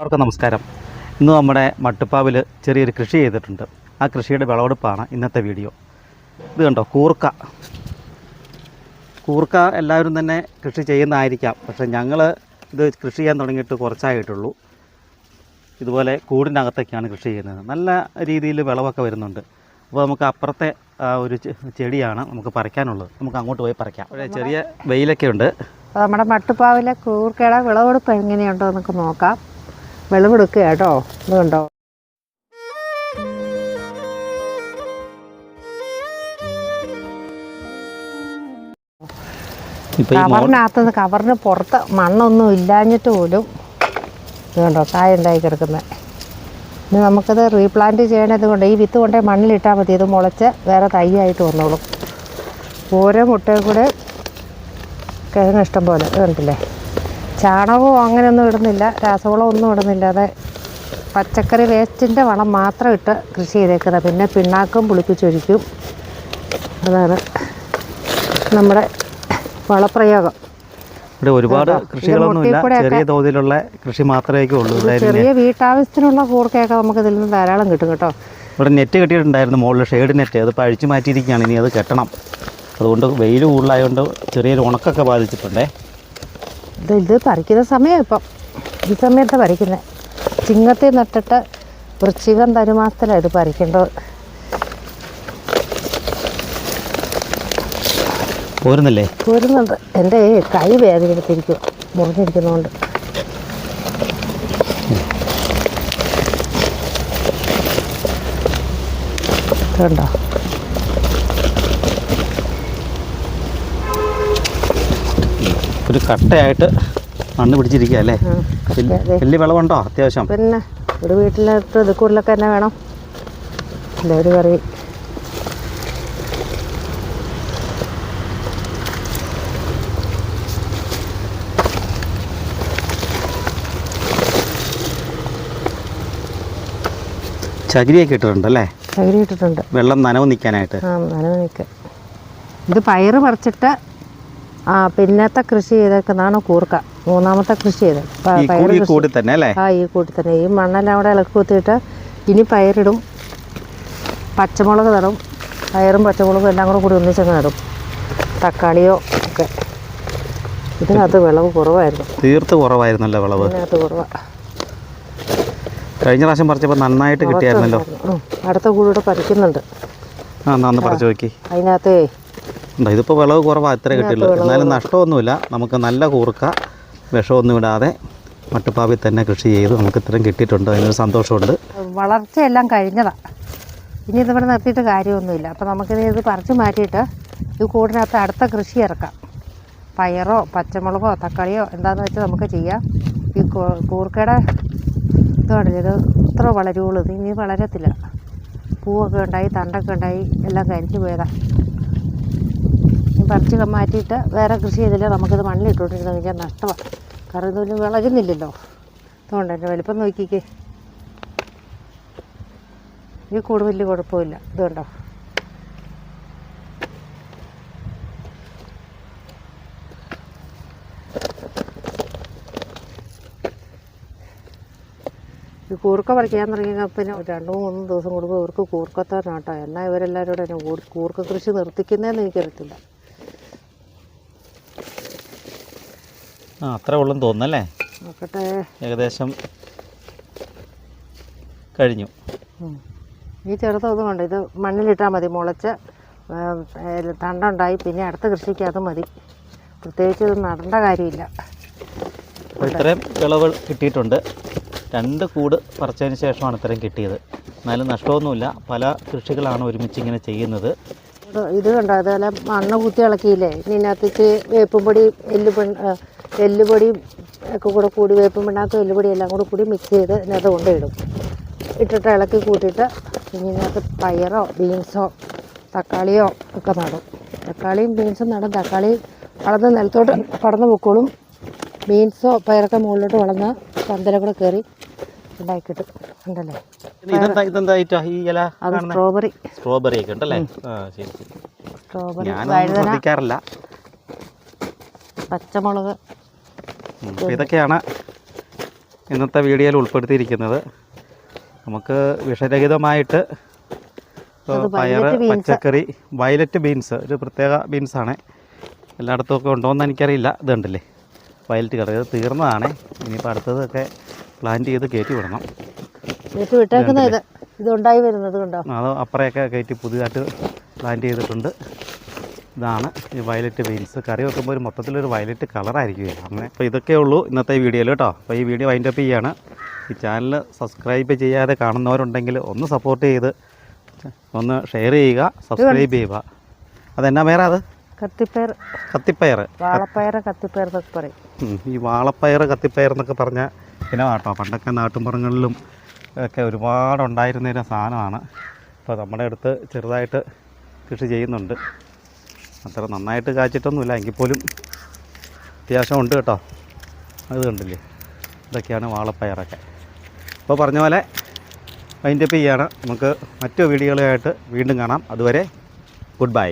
എല്ലാവർക്കും നമസ്കാരം. ഇന്ന് നമ്മുടെ മട്ടുപ്പാവിൽ ചെറിയൊരു കൃഷി ചെയ്തിട്ടുണ്ട്. ആ കൃഷിയുടെ വിളവെടുപ്പാണ് ഇന്നത്തെ വീഡിയോ. ഇത് കണ്ടോ കൂർക്ക. കൂർക്ക എല്ലാവരും തന്നെ കൃഷി ചെയ്യുന്നതായിരിക്കാം. പക്ഷെ ഞങ്ങൾ ഇത് കൃഷി ചെയ്യാൻ തുടങ്ങിയിട്ട് കുറച്ചായിട്ടുള്ളൂ. ഇതുപോലെ കൂടിനകത്തൊക്കെയാണ് കൃഷി ചെയ്യുന്നത്. നല്ല രീതിയിൽ വിളവൊക്കെ വരുന്നുണ്ട്. അപ്പോൾ നമുക്ക് അപ്പുറത്തെ ഒരു ചെടിയാണ് നമുക്ക് പറിക്കാനുള്ളത്. നമുക്ക് അങ്ങോട്ട് പോയി പറിക്കാം. ചെറിയ വെയിലൊക്കെ ഉണ്ട് നമ്മുടെ മട്ടുപ്പാവിലെ കൂർക്കയുടെ വിളവെടുപ്പ് എങ്ങനെയുണ്ടോ നമുക്ക് നോക്കാം. വിളവെടുക്കുക കേട്ടോ. ഇത് കണ്ടോ? കവറിനകത്ത് കവറിന് പുറത്ത് മണ്ണൊന്നും ഇല്ലാഞ്ഞിട്ട് പോലും ഇത് കണ്ടോ കായ ഉണ്ടായി കിടക്കുന്നത് ഇനി നമുക്കത് റീപ്ലാന്റ് ചെയ്യണത് കൊണ്ട് ഈ വിത്ത് കൊണ്ടേ മണ്ണിലിട്ടാൽ മതി. ഇത് മുളച്ച് വേറെ തൈയായിട്ട് വന്നോളും. ഓരോ മുട്ടയും കൂടെ കിഴങ്ങ് ഇഷ്ടം പോലെ. കണ്ടില്ലേ? ചാണകവും അങ്ങനെയൊന്നും ഇടുന്നില്ല രാസവളം ഒന്നും ഇടുന്നില്ലാതെ പച്ചക്കറി വേസ്റ്റിന്റെ വളം മാത്രം ഇട്ട് കൃഷി ചെയ്തേക്കുന്നത്. പിന്നെ പിണ്ണാക്കും പുളിപ്പിച്ചൊഴിക്കും അതാണ് നമ്മുടെ വളപ്രയോഗം. ഇവിടെ ഒരുപാട് കൃഷികളൊന്നുമില്ല ചെറിയ തോതിലുള്ള കൃഷി മാത്രമേ ഉള്ളൂ. ചെറിയ വീട്ടാവശ്യത്തിനുള്ള കൂർക്കയൊക്കെ നമുക്ക് ഇതിൽ നിന്ന് ധാരാളം കിട്ടും കേട്ടോ. ഇവിടെ നെറ്റ് കെട്ടിയിട്ടുണ്ടായിരുന്നു മുകളിൽ ഷെയ്ഡ് നെറ്റ്. അത് പഴിച്ചു മാറ്റിയിരിക്കുകയാണ്. ഇനി അത് കെട്ടണം. അതുകൊണ്ട് വെയിൽ കൂടുതലായതുകൊണ്ട് ചെറിയൊരു ഉണക്കൊക്കെ ബാധിച്ചിട്ടുണ്ടേ. ഇത് ഇത് പറിക്കുന്ന സമയം ഇപ്പം. ഈ സമയത്ത് പറിക്കുന്നത് ചിങ്ങത്തെ നട്ടിട്ട് വൃശ്ചികം തരുമാസത്തിലാണ് ഇത് പറിക്കേണ്ടത്. പോരുന്നില്ലേ? പോരുന്നുണ്ട്. എന്റെ കൈ വേദനയെടുത്തിരിക്കും മുറിഞ്ഞിരിക്കുന്നതുകൊണ്ട് കണ്ടോ ഒരു കട്ടയായിട്ട് മണ്ണ് പിടിച്ചിരിക്കുക അല്ലേ? വലിയ വിളവുണ്ടോ അത്യാവശ്യം? പിന്നെ ഒരു വീട്ടിലത്തെ ഇത് കൂടുതലൊക്കെ തന്നെ വേണം. അല്ലേ ഒരു കറി. ചകിരിയൊക്കെ ഇട്ടിട്ടുണ്ട് അല്ലേ ചകിരി ഇട്ടിട്ടുണ്ട്. വെള്ളം നനവ് നിൽക്കാനായിട്ട്. ആ നനവ് നിൽക്കുക ഇത് പയറ് പറിച്ചിട്ട് ആ പിന്നത്തെ കൃഷി ചെയ്തേക്കുന്നതാണ് കൂർക്ക. മൂന്നാമത്തെ കൃഷി ചെയ്ത് കൂടി കൂടി തന്നെ അല്ലേ? ആ ഈ കൂട്ടി തന്നെ ഈ മണ്ണെല്ലാം അവിടെ ഇളക്കി കുത്തിയിട്ട് ഇനി പയറിടും. പച്ചമുളക് നടും. പയറും പച്ചമുളകും എല്ലാം കൂടെ കൂടി ഒന്നിച്ചങ്ങ് നടും. തക്കാളിയോ ഒക്കെ. ഇതിനകത്ത് വിളവ് കുറവായിരുന്നു. തീർത്ത് കുറവായിരുന്നല്ലോ വിളവ്. ഇതിനകത്ത് കുറവാണ് കഴിഞ്ഞ പ്രാവശ്യം പറിച്ചപ്പോൾ നന്നായിട്ട് കിട്ടിയായിരുന്നല്ലോ. അടുത്ത കൂടെ പറിക്കുന്നുണ്ട്. ആ നന്ന് പറിച്ചു നോക്കി. അതിനകത്തേ ഇതിപ്പോൾ വിളവ് കുറവാണ് ഇത്രേ കിട്ടിയുള്ളൂ. എന്നാലും നഷ്ടമൊന്നുമില്ല. നമുക്ക് നല്ല കൂർക്ക വിഷമൊന്നും ഇടാതെ മട്ടുപ്പാവിൽ തന്നെ കൃഷി ചെയ്ത് നമുക്ക് ഇത്രയും കിട്ടിയിട്ടുണ്ട്. അതിനൊരു സന്തോഷമുണ്ട്. വളർച്ചയെല്ലാം കഴിഞ്ഞതാണ് ഇനി ഇതിവിടെ നിർത്തിയിട്ട് കാര്യമൊന്നുമില്ല. അപ്പോൾ നമുക്കിത് ഇത് പറിച്ചു മാറ്റിയിട്ട് ഈ കൂടിനകത്ത് അടുത്ത കൃഷി ഇറക്കാം. പയറോ പച്ചമുളകോ തക്കാളിയോ എന്താണെന്ന് വെച്ചാൽ നമുക്ക് ചെയ്യാം. ഈ കൂർക്കയുടെ ഇതാണല്ലോ ഇത് ഇത്ര വളരുള്ളൂ ഇത് ഇനി വളരത്തില്ല. പൂവൊക്കെ ഉണ്ടായി തണ്ടൊക്കെ ഉണ്ടായി എല്ലാം കരിഞ്ഞു പോയതാണ് പറിച്ച് മാറ്റിയിട്ട് വേറെ കൃഷി ചെയ്തില്ല. നമുക്കിത് മണ്ണിലിട്ടുകൊണ്ടിരുന്ന് കഴിഞ്ഞാൽ നഷ്ടമാണ് കാരണം ഇതൊന്നും വിളകുന്നില്ലല്ലോ അതുകൊണ്ട് എന്റെ വലിപ്പം നോക്കിക്കേ. ഈ കൂട് വലിയ കുഴപ്പമില്ല. ഇതുകൊണ്ടോ ഈ കൂർക്ക പറിക്കാൻ തുടങ്ങിയ പിന്നെ രണ്ടു മൂന്നും ദിവസം കൂടുമ്പോൾ ഇവർക്ക് കൂർക്കത്താനാട്ടോ എന്നാൽ ഇവരെല്ലാവരും കൂടെ കൂർക്ക കൃഷി നിർത്തിക്കുന്നതെന്ന് എനിക്കറിയത്തില്ല. ആ അത്ര ഉള്ളെന്ന് തോന്നുന്നല്ലേ? നോക്കട്ടെ. ഏകദേശം കഴിഞ്ഞു. ഈ ചെറുതൊന്നും കൊണ്ട് ഇത് മണ്ണിലിട്ടാൽ മതി. മുളച്ച് തണ്ടുണ്ടായി പിന്നെ അടുത്ത കൃഷിക്ക് അത് മതി. പ്രത്യേകിച്ച് ഇത് നടേണ്ട കാര്യമില്ല. ഇത്രയും വിളവ് കിട്ടിയിട്ടുണ്ട്. രണ്ട് കൂട് പറിച്ചതിന് ശേഷമാണ് ഇത്രയും കിട്ടിയത്. എന്നാലും നഷ്ടമൊന്നുമില്ല. പല കൃഷികളാണ് ഒരുമിച്ച് ഇങ്ങനെ ചെയ്യുന്നത്. ഇത് കണ്ടോ? അതുപോലെ മണ്ണ് കുത്തി ഇളക്കിയില്ലേ? ഇനി ഇതിനകത്തേക്ക് വേപ്പും പൊടി എല്ലുപെൺ എല്ലുപൊടിയും ഒക്കെ കൂടെ കൂടി വേപ്പും പിണ്ണാക്കും എല്ലുപൊടിയും എല്ലാം കൂടെ കൂടി മിക്സ് ചെയ്ത് ഇതിനകത്ത് കൊണ്ടിടും ഇട്ടിട്ട് ഇളക്കി കൂട്ടിയിട്ട് ഇനി ഇതിനകത്ത് പയറോ ബീൻസോ തക്കാളിയോ ഒക്കെ നടും. തക്കാളിയും ബീൻസും നടും. തക്കാളി വളർന്ന് നിലത്തോട്ട് പടർന്ന് പൊക്കോളും. ബീൻസോ പയറൊക്കെ മുകളിലോട്ട് വളർന്ന് പന്തല കൂടെ കയറി ഉണ്ടാക്കി കിട്ടും ഉണ്ടല്ലേ അത് സ്ട്രോബെറി സ്ട്രോബെറി ഒക്കെ ഉണ്ടല്ലേ? സ്ട്രോബെറി വഴുതന. പച്ചമുളക്. അപ്പോൾ ഇതൊക്കെയാണ് ഇന്നത്തെ വീഡിയോയിൽ ഉൾപ്പെടുത്തിയിരിക്കുന്നത്. നമുക്ക് വിഷരഹിതമായിട്ട് പയർ പയറ് പച്ചക്കറി വയലറ്റ് ബീൻസ് ഒരു പ്രത്യേക ബീൻസാണ് എല്ലായിടത്തും ഒക്കെ ഉണ്ടോയെന്ന് എനിക്കറിയില്ല. ഇതുണ്ടല്ലേ വയലറ്റ് കളർ ഇത് തീർന്നതാണ്. ഇനിയിപ്പോൾ അടുത്തതൊക്കെ പ്ലാൻ ചെയ്ത് കയറ്റി വിടണം. ഇത്. വരുന്നത് കണ്ടോ? അത് അപ്പുറയൊക്കെ കയറ്റി പുതിയതായിട്ട് പ്ലാൻ ചെയ്തിട്ടുണ്ട്. ഇതാണ് ഈ വയലറ്റ് ബീൻസ് കറി വെക്കുമ്പോൾ ഒരു മൊത്തത്തിലൊരു വയലറ്റ് കളറായിരിക്കും അങ്ങനെ അപ്പോൾ ഇതൊക്കെ ഉള്ളൂ ഇന്നത്തെ വീഡിയോയിൽ കേട്ടോ. അപ്പോൾ ഈ വീഡിയോ വൈൻഡ് അപ്പ് ചെയ്യാണ്. ഈ ചാനൽ സബ്സ്ക്രൈബ് ചെയ്യാതെ കാണുന്നവരുണ്ടെങ്കിൽ ഒന്ന് സപ്പോർട്ട് ചെയ്ത് ഒന്ന് ഷെയർ ചെയ്യുക സബ്സ്ക്രൈബ് ചെയ്യുക. അതെന്നാ പേരാ അത്? കത്തിപ്പയർ. കത്തിപ്പയർ. വാളപ്പയർ കത്തിപ്പയർ എന്നൊക്കെ പറയും. ഈ വാളപ്പയർ കത്തിപ്പയർ എന്നൊക്കെ പറഞ്ഞ ഇനമാട്ടോ പണ്ടൊക്കെ നാട്ടുമ്പുറങ്ങളിലും ഒക്കെ ഒരുപാട് ഉണ്ടായിരുന്നൊരു സാധനമാണ്. അപ്പോൾ നമ്മുടെ അടുത്ത് ചെറുതായിട്ട് കൃഷി ചെയ്യുന്നുണ്ട്. അത്ര നന്നായിട്ട് കാച്ചിട്ടൊന്നുമില്ല. എങ്കിൽ പോലും അത്യാവശ്യം ഉണ്ട് കേട്ടോ. അത് കണ്ടില്ലേ? ഇതൊക്കെയാണ് വാളപ്പയറൊക്കെ. അപ്പോൾ പറഞ്ഞ പോലെ വൈൻഡപ്പ് ചെയ്യാണ്. നമുക്ക് മറ്റു വീഡിയോകളുമായിട്ട് വീണ്ടും കാണാം. അതുവരെ ഗുഡ് ബൈ